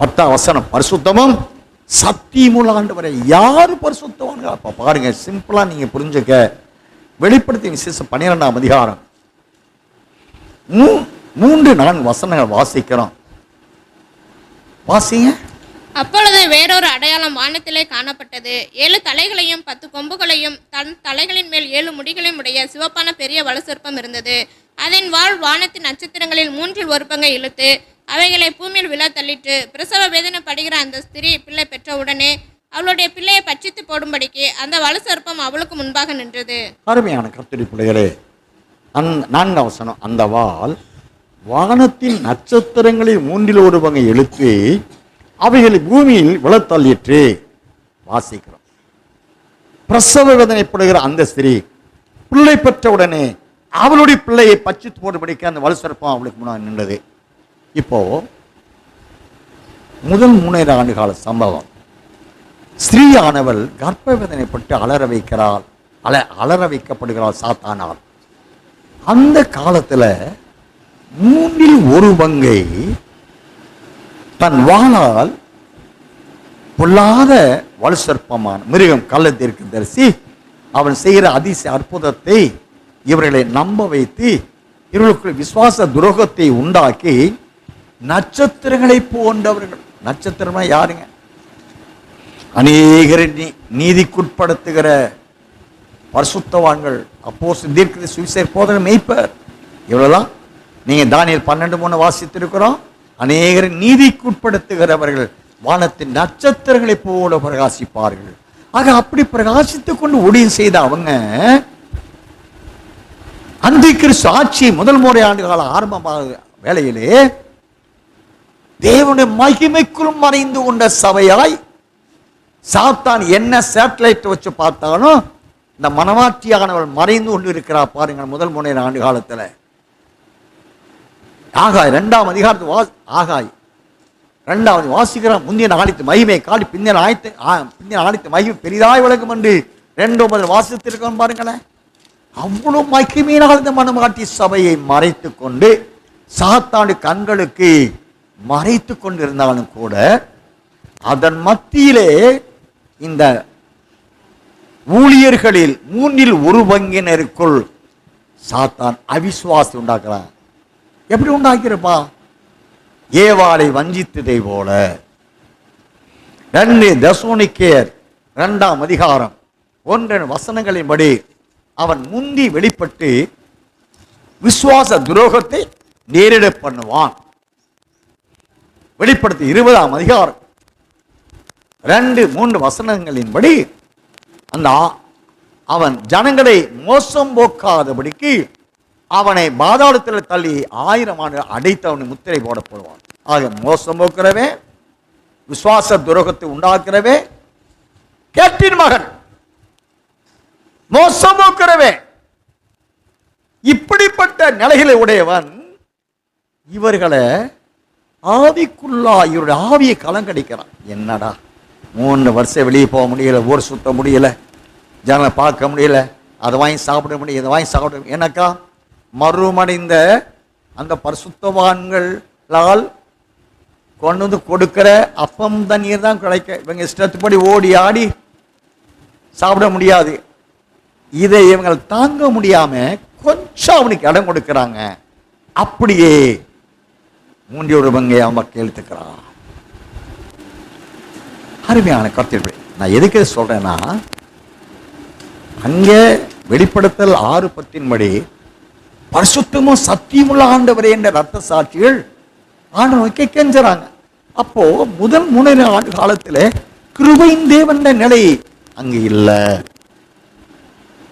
பத்தாம் வசனம் பரிசுத்தமும் சத்தியமுள்ள ஆண்டவரை யார் பரிசுத்தவான்கள்? அப்போ பாருங்க சிம்பிளா நீங்க புரிஞ்சுக்க. வெளிப்படுத்தி விசேஷம் பன்னிரெண்டாம் அதிகாரம். மூ- மூன்று நான்கு வசனங்கள் வாசிக்கிறோம். வாசிங்க. அப்பொழுது வேறொரு அடையாளம் வானத்திலே காணப்பட்டது. ஏழு தலைகளையும் பத்து கொம்புகளையும் தன் தலைகளின் மேல் ஏழு முடிகளையும் உடைய சிவப்பான பெரிய வலுசற்பம் இருந்தது. அதன் வாழ் வானத்தின் நட்சத்திரங்களில் மூன்றில் ஒரு பங்கை இழுத்து அவைகளை பூமியில் விழா தள்ளிட்டு பிரசவ வேதனை படுகிற அந்த ஸ்திரீ பிள்ளை பெற்றவுடனே அவளுடைய பிள்ளையை பட்சித்து போடும்படிக்கு அந்த வலுசற்பம் அவளுக்கு முன்பாக நின்றது. அருமையான கர்த்தரி பிள்ளைகளே அந் நான்கு அவசனம் அந்த வால் வானத்தின் நட்சத்திரங்களை மூன்றில் ஒரு பங்கை அவைகளை பூமியில் விழத்தள்ளிற்று. வாசிக்கிறோம். பிரசவ வேதனைப்படுகிற அந்த ஸ்திரீ பிள்ளை பெற்றவுடனே அவளுடைய பிள்ளையை பச்சித்து போடும்படிக்கு அந்த வலுசற்பம் அவளுக்கு முன்னாடி நின்றது. இப்போ முதல் மூணாயிரம் ஆண்டு கால சம்பவம். ஸ்ரீயானவள் கர்ப்ப வேதனைப்பட்டு அலற வைக்கிறாள் அல அலற வைக்கப்படுகிறாள் சாத்தானால் அந்த காலத்துல மூன்றில் ஒரு பங்கை தன் வாழால் பொல்லாத வலுசற்பமான மிருகம் கள்ளத்திற்கு தரிசி அவன் செய்கிற அதிசய அற்புதத்தை இவர்களை நம்ப வைத்து இவர்களுக்கு விசுவாச துரோகத்தை உண்டாக்கி நட்சத்திரங்களை போன்றவர்கள். நட்சத்திரமா யாருங்க? அநேகரை நீ நீதிக்குட்படுத்துகிற பரிசுத்தவான்கள் அப்போ தீர்க்கத சுவிசேர் போதக மெய்ப்பர். இவ்வளவுதான் நீங்க தானியல் பன்னெண்டு மூணு வாசித்திருக்கிறோம். அநேகரை நீதிக்குட்படுத்துகிறவர்கள் வானத்தின் நட்சத்திரங்களை போல பிரகாசிப்பார்கள். ஆக அப்படி பிரகாசித்துக் கொண்டு ஊழியம் செய்த அவங்க அந்த கிறிஸ்து ஆட்சி முதல் முறை ஆண்டு கால ஆரம்பமாக வேலையிலே தேவனுடைய மகிமைக்குள் மறைந்து கொண்ட சபையாய் சாத்தான் என்ன சேட்டலைட் வச்சு பார்த்தாலும் இந்த மனவாட்டியானவள் மறைந்து கொண்டு இருக்கிறா பாருங்க முதல் முனை ஆண்டு காலத்தில். ஆகாய் ரெண்டாம் அதிகாரத்து வா ஆகாய் ரெண்டாவது வாசிக்கிறான். முந்திய நாளித்து மகிமை காடி பிந்திய ஆயத்து பின்ன நாளித்து மகிமை பெரிதாய் விளக்கும் என்று ரெண்டு முதல் வாசித்திருக்கோம் பாருங்களேன். அவ்வளோ மகிமையினால் இந்த மனமாட்டி சபையை மறைத்து கொண்டு சாத்தாண்டு கண்களுக்கு மறைத்து கொண்டிருந்தாலும் கூட அதன் மத்தியிலே இந்த ஊழியர்களில் மூன்றில் ஒரு பங்கினருக்குள் சாத்தான் அவிசுவாசி உண்டாக்குறான். எப்படி உண்டாக்கிறப்பா ஏவாளை வஞ்சித்ததை போல. ரெண்டு தசோனிக்கேர் இரண்டாம் அதிகாரம் ஒன்றன் வசனங்களின்படி அவன் முந்தி வெளிப்பட்டு விசுவாச துரோகத்தை நேரிட பண்ணுவான். வெளிப்படுத்தி இருபதாம் அதிகாரம். ரெண்டு மூன்று வசனங்களின்படி அந்த அவன் ஜனங்களை மோசம் போக்காதபடிக்கு அவனை பாதாளத்தில் தள்ளி ஆயிரம் ஆண்டு அடைத்து அவனை முத்திரை போட போடுவான் ஆக மோசம் போக்குறவே விசுவாச துரோகத்தை உண்டாக்குறவே கேட்டின் மகன். மோசம் போக்குறவே இப்படிப்பட்ட நிலைகளை உடையவன் இவர்களை ஆவிக்குள்ளா இவருடைய ஆவியை கலங்கடிக்கிறான் என்னடா? மூணு வருஷம் வெளியே போக முடியல ஊர் சுத்த முடியல ஜனங்களை பார்க்க முடியல அதை வாங்கி சாப்பிட முடியும் இதை வாங்கி சாப்பிட முடியும் எனக்கா மறுமடைந்த அந்த பரிசுத்தவான்களால் கொண்டு வந்து கொடுக்குற அப்பம் தண்ணீர் தான் கிடைக்க. இவங்க இஷ்டத்துப்படி ஓடி ஆடி சாப்பிட முடியாது. இதை இவங்க தாங்க முடியாம கொஞ்சம் அவனுக்கு இடம் கொடுக்குறாங்க. அப்படியே மூன்றியோட பங்கை அவன் கேள்த்துக்கிறான் அருமையான கருத்து நான் எதுக்கு சொல்றேன்னா அங்கே வெளிப்படுத்தல் ஆறு பத்தின்படி பரிசுத்தமும் சத்தியமுள்ள ஆண்டவரே என்ற ரத்த சாட்சிகள் ஆண்டவனுக்கு கெஞ்சுறாங்க. அப்போ முதல் மூணு ஆண்டு காலத்துல கிருபையின் தேவன் நிலை அங்கு இல்லை.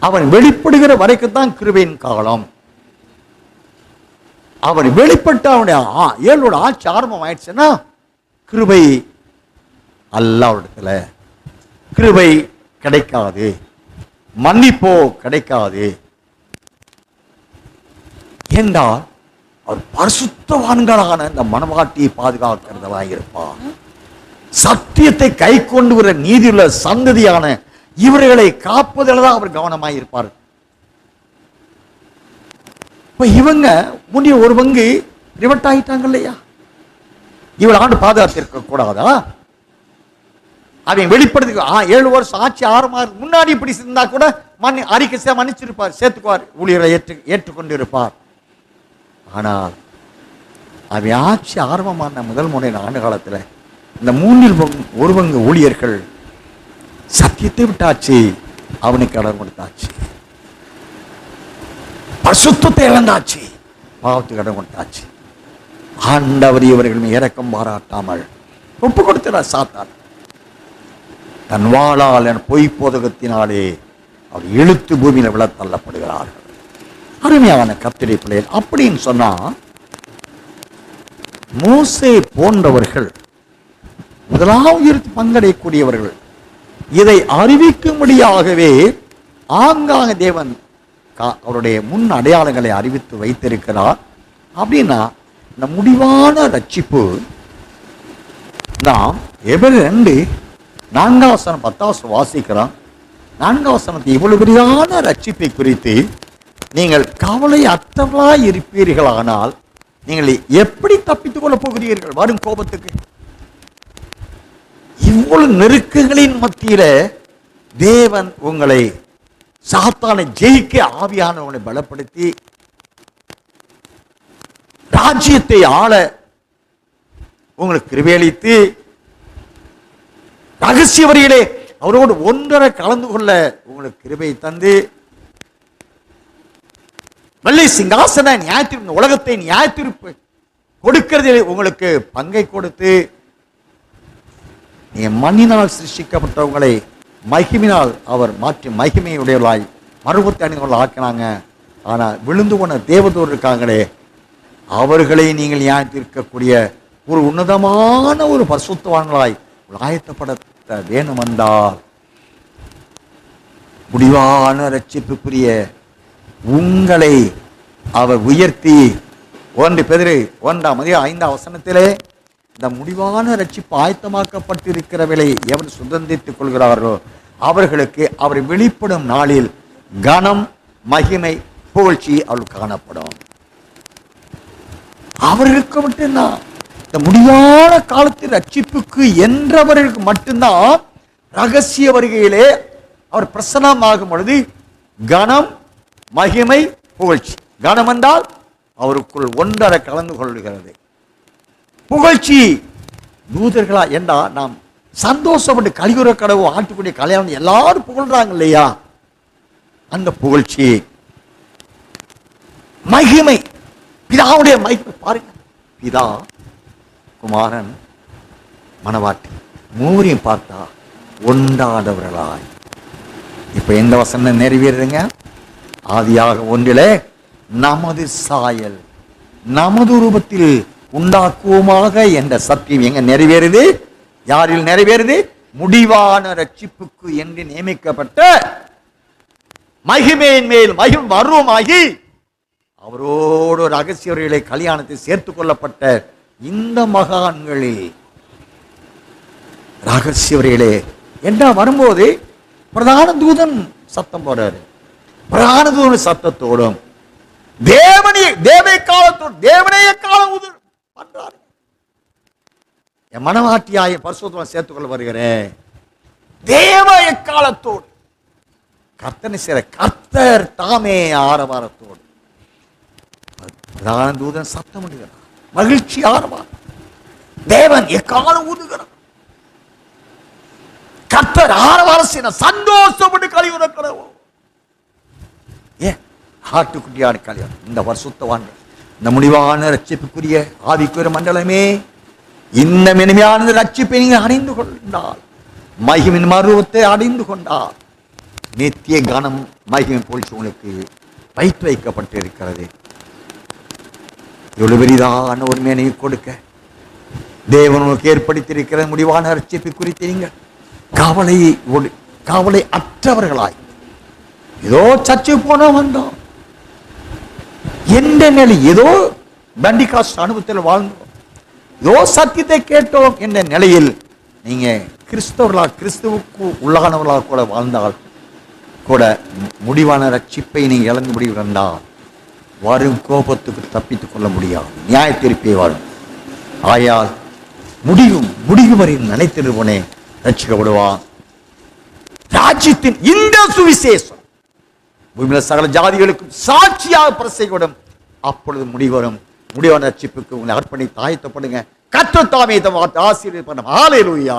அவன் வெளிப்படுகிற வரைக்கும் தான் கிருபையின் காலம். அவன் வெளிப்பட்ட அவனுடைய ஏழோட ஆட்சி ஆரம்பம் ஆயிடுச்சுன்னா கிருபை அல்ல அவரிடத்துல கிருபை கிடைக்காது. மன்னிப்போ கிடைக்காது. என்றால் அவர் பரிசுத்தவான்களான இந்த மனவாட்டியை பாதுகாக்கிறதா இருப்பார் சத்தியத்தை கை கொண்டு வர நீதியுள்ள சந்ததியான இவர்களை காப்பதில் தான் அவர் கவனமாக இருப்பார் இப்போ இவங்க முன்னே ஒரு பங்கு ரிவர்ட் ஆகிட்டாங்க இல்லையா இவள் ஆண்டு பாதுகாத்திருக்க கூடாதா? அவன் வெளிப்படுத்தி ஆ, ஏழு வருஷம் ஆட்சி ஆறு மாதம் முன்னாடி இப்படி இருந்தா கூட மன்னி அறிக்கை செய்ய மன்னிச்சிருப்பார் சேர்த்துக்குவார் ஊழியரை ஏற்று ஏற்றுக்கொண்டிருப்பார். ஆனால் அவன் ஆட்சி ஆரம்பமான முதல் முறை ஆண்டு காலத்தில் இந்த மூன்றில் பங்கு- ஒரு பங்கு ஊழியர்கள் சத்தியத்தை விட்டாச்சு அவனுக்கு கடன் கொடுத்தாச்சு. பரிசுத்தத்தை இழந்தாச்சு. பாவத்துக்கு இடம் கொண்டாச்சு ஆண்டவர் இவர்கள் இறக்கம் இரக்கம் பாராட்டாமல் ஒப்பு கொடுத்தார் சாத்தான். தன் வாழால் என் பொய் போதகத்தினாலே அவர் எழுத்து பூமியில விழ தள்ளப்படுகிறார்கள் அருமையான கத்திரை பிள்ளைகள் அப்படின்னு சொன்னா மோசே போன்றவர்கள் முதலாவது பங்கடையக்கூடியவர்கள். இதை அறிவிக்கும்படியாகவே ஆங்காங்க தேவன் அவருடைய முன் அடையாளங்களை அறிவித்து வைத்திருக்கிறார். அப்படின்னா இந்த முடிவான ரட்சிப்பு நாம் எபிரேயர் ரெண்டு நான்காவசனம் பத்தாவது வாசிக்கிறோம் நான்காவசனத்தை இவ்வளவு பெரிதான ரட்சிப்பை குறித்து நீங்கள் கவலை அற்றவர்களாய் இருப்பீர்களானால் நீங்கள் எப்படி தப்பித்துக் கொள்ளப் போகிறீர்கள்? வரும் கோபத்துக்கு. இவ்வளவு நெருக்கங்களின் மத்தியில தேவன் உங்களை சாத்தானை ஜெயிக்க ஆவியானவனை பலப்படுத்தி ராஜ்யத்தை ஆள உங்களுக்கு கிருபையளித்து ரகசிய வரியிலே அவரோடு ஒன்றரை கலந்து கொள்ள உங்களுக்கு கிருபை தந்து வெள்ளை சிங்காசன நியாயத்திருப்பு உலகத்தை நியாயத்திருப்பு கொடுக்கிறதில் உங்களுக்கு பங்கை கொடுத்து நீ மண்ணினால் சிருஷ்டிக்கப்பட்டவங்களை மகிமினால் அவர் மாற்றி மகிமையுடையவளாய் மறுபத்தி அணிகள் ஆக்கினாங்க. ஆனால் விழுந்து போன தேவதூர் இருக்காங்களே அவர்களை நீங்கள் நியாயத்திருக்கக்கூடிய ஒரு உன்னதமான ஒரு பரிசுத்தவான்களாய் ஆயத்தப்படுத்த வேணுமென்றால் முடிவான ரட்சிப்புக்குரிய உங்களை அவர் உயர்த்தி ஒன்று பெதிரு ஒன்றாம் அதிகாரம் ஐந்தாம் வசனத்திலே இந்த முடிவான ரட்சிப்பு ஆயத்தமாக்கப்பட்டிருக்கிறவர்களை எவர் சுதந்தித்துக் கொள்கிறார்களோ அவர்களுக்கு அவர் வெளிப்படும் நாளில் கனம் மகிமை புகழ்ச்சி அவள் காணப்படும். அவர்களுக்கு மட்டும்தான். இந்த முடிவான காலத்தில் ரட்சிப்புக்கு என்றவர்களுக்கு மட்டும்தான் ரகசிய வருகையிலே அவர் பிரசனமாகும் பொழுது கனம் மகிமை புகழ்ச்சி. கனம் என்றால் அவருக்குள் ஒன்றரை கலந்து கொள்கிறது. புகழ்ச்சி. தூதர்களா ஏண்டா நாம் சந்தோஷப்பட்டு கலியுற கடவு ஆட்டுக்குடிய கல்யாணம் எல்லாரும் புகழ்றாங்க இல்லையா? அந்த புகழ்ச்சி. மகிமை. பிதாவுடைய மகிமை. பாருங்க. பிதா குமாரன் மணவாட்டி மூவரையும் பார்த்தா ஒன்றாதவர்களாய் இப்ப எந்த வசனம் நிறைவேறுதுங்க? ஆதியாக ஒன்றிலே நமது சாயல். நமது ரூபத்தில் உண்டாக்குவோமாக என்ற சத்தியம் எங்க நிறைவேறுது? யாரில் நிறைவேறுது? முடிவான ரட்சிப்புக்கு என்று நியமிக்கப்பட்ட மகிமையின் மேல் மகிம் வருவமாகி அவரோடு ரகசியர்களை கல்யாணத்தை சேர்த்துக் கொள்ளப்பட்ட இந்த மகான்களில் ரகசியவர்களே என்ன வரும்போது பிரதான தூதன் சத்தம் போடுறாரு. பிரதான தூதன் சத்தத்தோடும் தேவனே தேவை காலத்தோடு தேவனைய காலம் உதிர் பண்றாரு என் மனவாட்டியாய பரிசுத்தம் சேர்த்துக்கொள்ள வருகிறேன். தேவ எக்காலத்தோடு கர்த்தனை சேர கர்த்தர் தாமே ஆரவாரத்தோடு. பிரதான தூதன் சத்தம் பண்ணுகிறார் மகிழ்ச்சி ஆரவாரம். தேவன் எக்காலம் ஊதுகிறார் கர்த்தர் ஆரவாரசின சந்தோஷப்பட்டு கழிவு கடவு ஏன்? ஆட்டுக்குட்டியான கல்யாணம் இந்த வருஷத்தவான்கள் இந்த முடிவான ரட்சிப்புக்குரிய ஆவிக்குரிய மண்டலமே இந்த மெனிமையான ரட்சிப்பை நீங்கள் அடைந்து கொண்டால் மகிமின் மருவத்தை அடைந்து கொண்டால் நித்திய கனம் மகிமை போல்ச்சி உங்களுக்கு வைத்து வைக்கப்பட்டிருக்கிறது. எவ்வளவு பெரிதான ஒரு மேனையை கொடுக்க தேவன் உங்களுக்கு ஏற்படுத்தியிருக்கிற முடிவான ரட்சிப்பை குறித்து நீங்கள் கவலை ஒடு- கவலை அற்றவர்களாய் ஏதோ சர்ச்சை போன வந்தோம். எந்த நிலை? ஏதோ பண்டிகாஸ்ட் அனுபவத்தில் வாழ்ந்தோம் ஏதோ சத்தியத்தை கேட்டோம் என்ற நிலையில் நீங்க கிறிஸ்தவர்களாக கிறிஸ்துவுக்கு உள்ளானவர்களாக கூட வாழ்ந்தால் கூட முடிவான ரட்சிப்பை நீங்க இழந்து முடிவு வரும் கோபத்துக்கு தப்பித்துக் கொள்ள முடியாது. நியாய திருப்பி வரும். ஆயால் முடியும் முடியும் வரை நினைத்திருவனே ரட்சிக்கப்படுவான். ராஜ்யத்தின் இந்த சுவிசேஷம் பூமியில் சகல ஜாதிகளுக்கும் சாட்சியாக பிரசைவிடும் அப்பொழுது முடிவரும் முடிவான ரட்சிப்புக்கு உங்களை அர்ப்பணி தாயத்தப்படுங்க கற்று தாமே ஆசிரியர் பண்ண ஆலையிலுயா